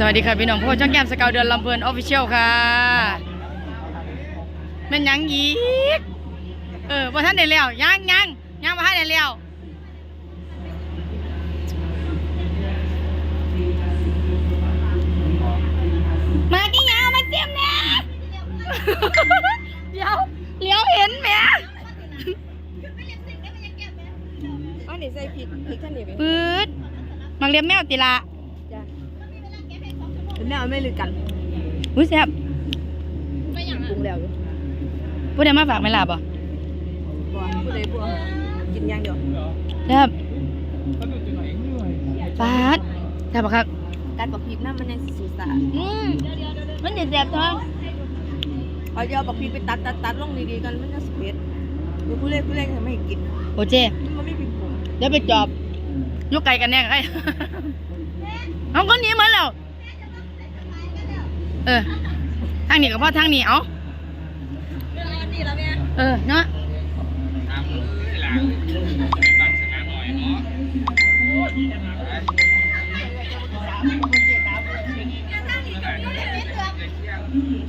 สวัสดีค่ะพี่น้องพ่อช่างแก้มสเกาวเดือนลำเพลินออฟฟิเชียลค่ะแม่นหยังอีกเออบ่ท่านได้แล้วยังยังยังบ่ท่านได้แล้วมากี่ยามาเจียมเนี่ยเดี๋ยวเลี้ยวเห็นแหม่อันนี้ใส่พริกพริกท่านนี่ไหมปื๊ดมังเลียมแมวติละจ้ะเป็น แนวไม่ลือกันอุ้ยแซ่บปรุงแล้วอยู่ผู้ใดมาฝากไม่ลาบ่บ่ผู้ใดผู้กินอย่างเดียวแซ่บปาดแซ่บปะครับการบักพริกน้ำมันยังสูสาอืมมันจะแซ่บท้องเอาเดี๋ยวบักพริกไปตัดตัดตัดลงดีๆกันมันจะสเผ็ดดูผู้เล่นผู้เล่นทำให้กินโอเจมันไม่พริกผงเดี๋ยวไปจอบอยุกไก่กันแน่ใครเอาคนนี้มาแล้ว เออ ทางนี้กับพ่อทางนี้เอาเออเนาะ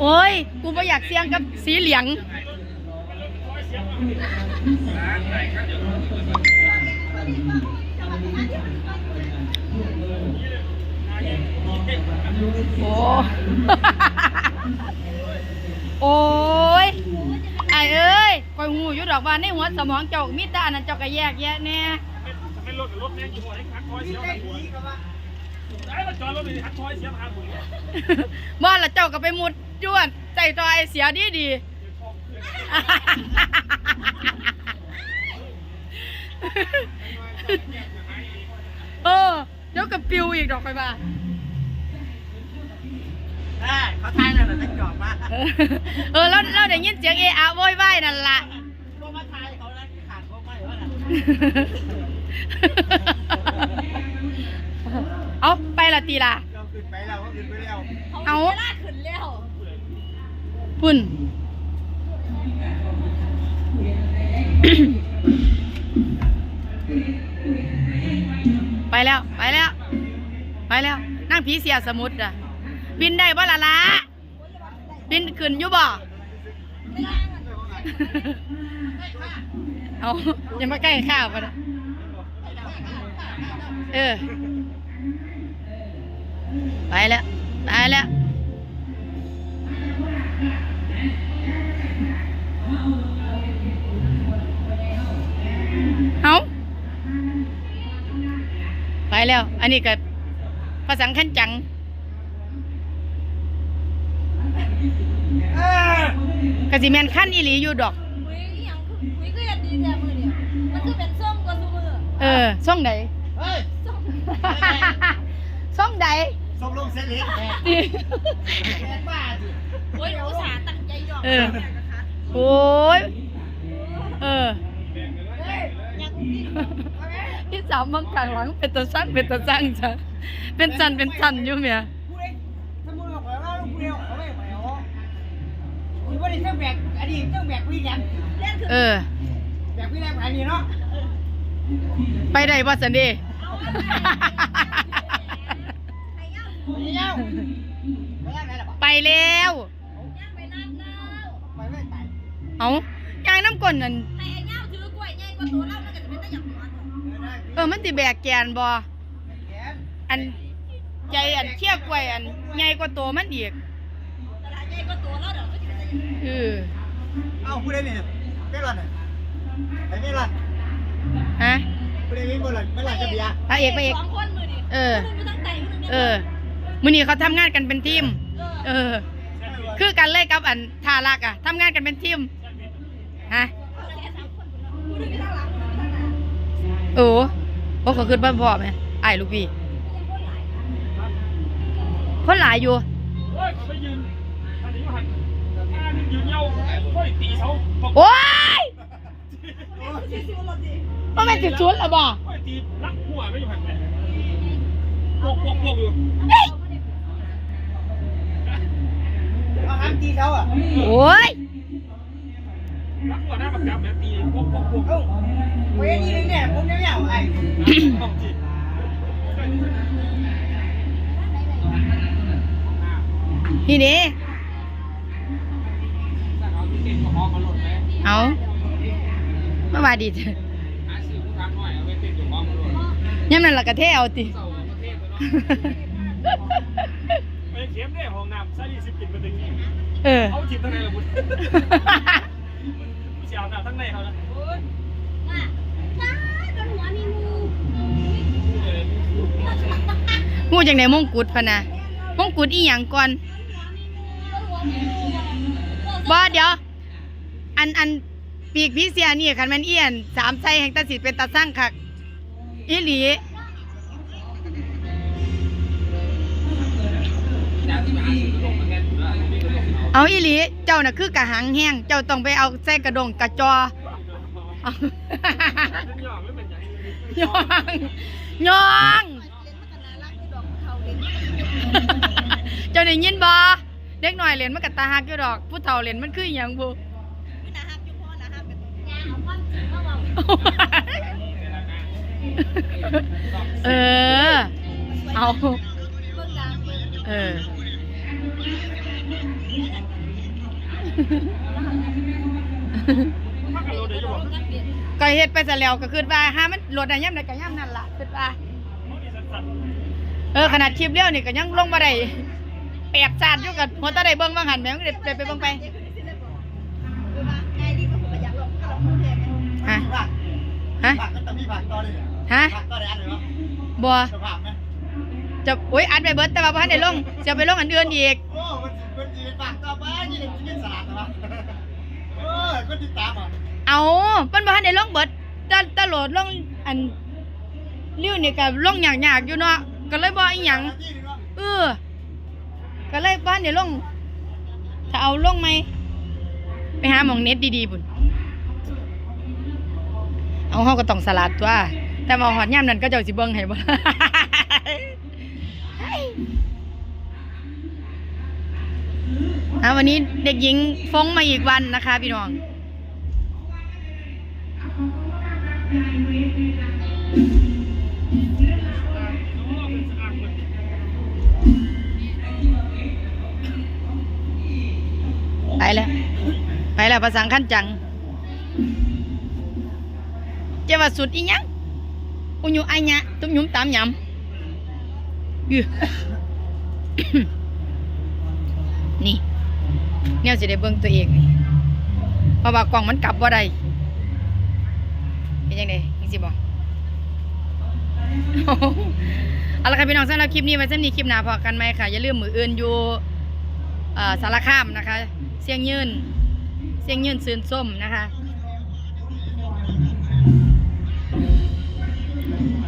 โอ้ย กูไม่อยากเสี่ยงกับสีเหลือง โอ้โอ้ยไอเอ้ยคอยหูอยู่ดอกว่าในหัวสมองเจ้ามีแตาอันนั้นเจ้าก็แยกแยะแน่ไม่รถรถแม่งอยู่หัวให้คัดคอยเสียทางหัวไอ้เราจอดรถไปคัดคอยเสียทางหัวว่าละเจ้าก็ไปมุดจวนใจตัวไอเสียดีดีเออเดี๋ยวกับปิวอีกดอกไปบ้า เขาทายนั่นแหละจะจอดมาเออเออแล้วเราได้ยินเสียงเออะโวยวายนั่นล่ะ ก็มาทายเขาแล้วขาดเขาไม่ว่าน่ะเอาไปละตีล่ะเราขึ้นไปแล้วก็ขึ้นไปแล้วเอาขึ้นแล้วปุ่น ไปแล้ว ไปแล้ว ไปแล้ว นั่งผีเสียสมุทรอะ บินได้บ่ละละ บินขึ้นอยู่บ่เอาอย่ามาใกล้ข้าวปะนะเออ ไปแล้วไปแล้วเอาไปแล้ว อันนี้ก็ภาษาขั้นจัง กะสิแมนขั้นอีหลีอยู่ดอกคุยอหย่างคือคุยก็อยันดีแต่มือเดียวมันคือเป็นส้มกว่าซูมือเออส่องใด เฮ้ยส้มส่องใดส่งลงเส้นเล็กดิบ้าดิโอ้ยอุตส่าห์ตั้งใจหยอกเออโอ้ยเอออยากกินพี่สาวมังกลางหลังเป็นตัวสั้นเป็นตัวสั้นจ้ะเป็นสันเป็นสันอยู่เมีย ผู้เล่นถ้ามึงเอาไปว่าลูกผู้เดียวเขาไม่ไปอ๋อ คุณว่าดิเจ้าแบกอดีตเจ้าแบกพี่แหลมเล่นคือเออ แบกพี่แหลมอันนี้เนาะไปได้บ่สันเดีนี่เงาไปยังไงล่ะไปแล้ว ย่างไปนับเน่าไปไม่ไปเอายางน้ำก้นนั่นให้ไอ้เน่าถือกล้วยใหญ่กว่าตัวเรามันก็จะเป็นตะหยักหัวตัวเออมันติแบกแกนบ่อันใจอันเทียบกล้วยอันใหญ่กว่าตัวมันอีกแต่ละใหญ่กว่าตัวเราเดี๋ยวมันก็จะ เป็นตะหยักเออเอ้าผู้เล่นนี่ไม่หล่อนไอ้ไม่หล่อนฮะผู้เล่นไม่หล่อนไม่หล่อนจะเบียร์พระเอกพระเอกสองคนมือดิเออคนหนึงอยู่ทั้งไตคนหนึงเออมื้อนี้เขาทำงานกันเป็นทีม เออ คือกันเลยกับอันทารักอะทำงานกันเป็นทีมฮะผู้หนึงอยู่ทางหลังผู้หนึงอยู่ทางหน้าโอ้โอ้เขาขึ้นบ้านพ่อไหมไอ้ายลูกพี่คนหลายอยู่โอ้ย ยืนเงาค่อยตีเสาบอกโอ้ยมันเป็นจุดชุนหรอบ่ค่อยตีรักหัวไม่อยู่หันไปพวกพวกพวกอยู่เฮ้ยเอาห้ามตีเขาอะโอ้ยรักหัวหน้าประจำแบบตีพวกพวกพวกเอ้าเวทีนึงเนี่ยผมยังไม่เอาไอ้ต้องจีนี่เด้ เลยเอาเมื่อวานดีเถอะหาซื้อผู้ทางหน่อยเอาไปเต้นอยู่หอมาหล่นย่ำนั่นละกะเทเอาติเศร้าประเทศเลยเนาะไปเข็มได้ห้องน้ำซาดีสิบปิดมาตึงเออเอาทีมทั้งในละบุญผู้เชี่ยวน้ำทั้งในเขานะว่าว้ายบนหัวมีงูงูจังไดมงกุฎพะนะมงกุฎอีหยังก่อนบนหัวมีงูบ่เดี๋ยว อันอันปีกผีเสียนี่คันแม่นเอียนสามไส้แห่งตาสิเป็นตาสร้างคักอีหลีจากที่ไปหาซื้อกระดงมาแค่ถุงละมีกระดงเอาอีหลี เจ้าน่ะคือกระหังแห้งเจ้าต้องไปเอาใส่กระดงกระจอเอาเป็นหยอกไม่เป็นอย่างยองยองเจ้าได้ยินบ่เด็กหน่อยเรียนมันกับตาหักอยู่ดอก ผู้เฒ่าเรียนมันคืออหยังบุ ยาเอาความจริงมาบอก เออ เอาเบิ่งดังเบิ่งเออถ้ากันโดนเดี๋ยวจะบอกกันเปลี่ยนก็เฮ็ดไปซะแล้วก็คิดว่าหามันโหลดได้ย่ำใดก็ย่ำนั่นล่ะคิดว่าเขาดีสันเออ ขนาดคลิปเลี้ยวนี่ก็ยังลงบ่ได้แปบซาดอยู่กับหัวตาได้เบิ่งบางหันแม่งได้ได้ไปเบิ่งไปคือว่าง่ายดีก็ผมอยากลองถ้าเราพูดแทนฮะ ฮะผักก็ต้องมีผักต่อเลยฮะผักต่อได้อันเหรอบ่จะผักไหมจะโอ้ยอัดไปเบิร์ดแต่ว่าบ่ทันได้ลงจะไปลงอันอื่นอีกโอ้มันมันจีนผักต่อไปยี่เด็กกินสลัดนะเออก็ติดตามอะเอาเพิ่นบ่ทันได้ลงเบิดแต่แต่โหลดลงอันเลิ้ยวเนี่ยก็ลงยากๆอยู่เนาะก็เลยบ่อีหยังเออก็เลยบ้านเดี๋ยวลงถ้าเอาลงไหมไปหาหมองเน็ตดีๆบุญ เอาห้องก็ต้องสลัดตัวแต่มาหอดย่ำนั้นก็เจ้าสิเบิ้งให้บ่อะวันนี้เด็กหญิงฟงมาอีกวันนะคะ พี่น้อง ไปแล้ว ไปแล้วภาษาขั้นจัง จ้าว่าสุดอีหยังอุญุอายะตุ้มยุ้มตามยำอื้อนี่เนี่ยจะได้เบิ่งตัวเองนี่เพราะว่ากล่องมันกลับว่าได้เป็นยังไงยังสิบอกเอาละค่ะพี่น้องสำหรับคลิปนี้ไว้สำหรับนี้คลิปหน้าพอกันไหมค่ะ อย่าลืมมืออื่นอยู่สารคามนะคะ เสียงยืนเสียงยืนซืนส้มนะคะ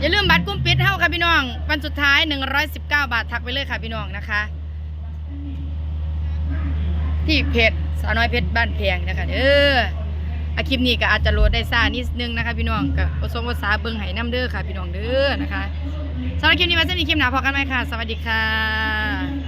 อย่าลืมบัตรกุ้มปิดเท่าค่ะพี่น้อง วันสุดท้าย 119 บาททักไปเลยค่ะพี่น้องนะคะ ที่เพจสาวน้อยเพชรบ้านแพงนะคะเอออาคลิปนี้ก็อาจจะโหลดได้ซ่านิดนึงนะคะพี่น้องก็ประสมภาษาเบิ้งไห้น้ำเด้อค่ะ พี่น้องเด้อนะคะสำหรับคลิปนี้มาเส้นนี้คลิปหนาพอกันไหมค่ะ สวัสดีค่ะ